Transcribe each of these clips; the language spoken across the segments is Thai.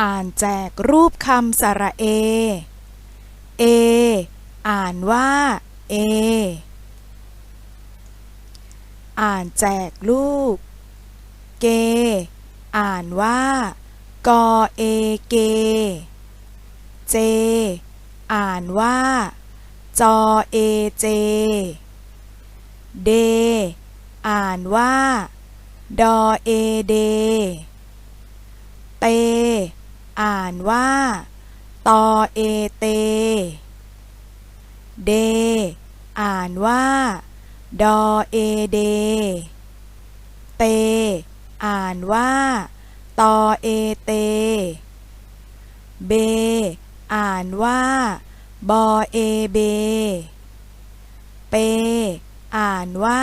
อ่านแจกรูปคำสระเอ เอ อ่านว่า เอ อ่านแจกลูก เก อ่านว่า กอเอเก เจ อ่านว่า จอเอเจ เด อ่านว่า ดอเอเดานว่า ตอเอเต เด อ่านว่า ดอเอเด เต อ่านว่า ตอเอเต เบ อ่านว่า บอเอเบ เป อ่านว่า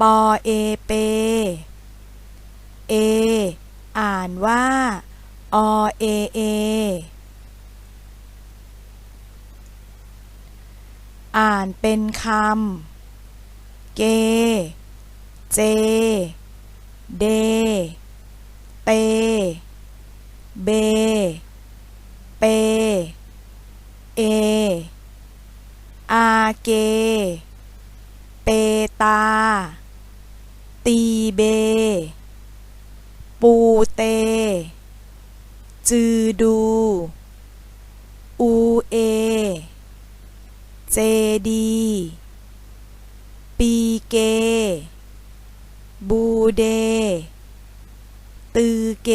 ปอเอเป เอ อ่านว่า อเอเออ่านเป็นคำ เก เจ เดเตเบ เป เอ อาเก เปตา ตีเบ ปูเต จือดู อูเอ เจดี ปีเก บูเด ตือเก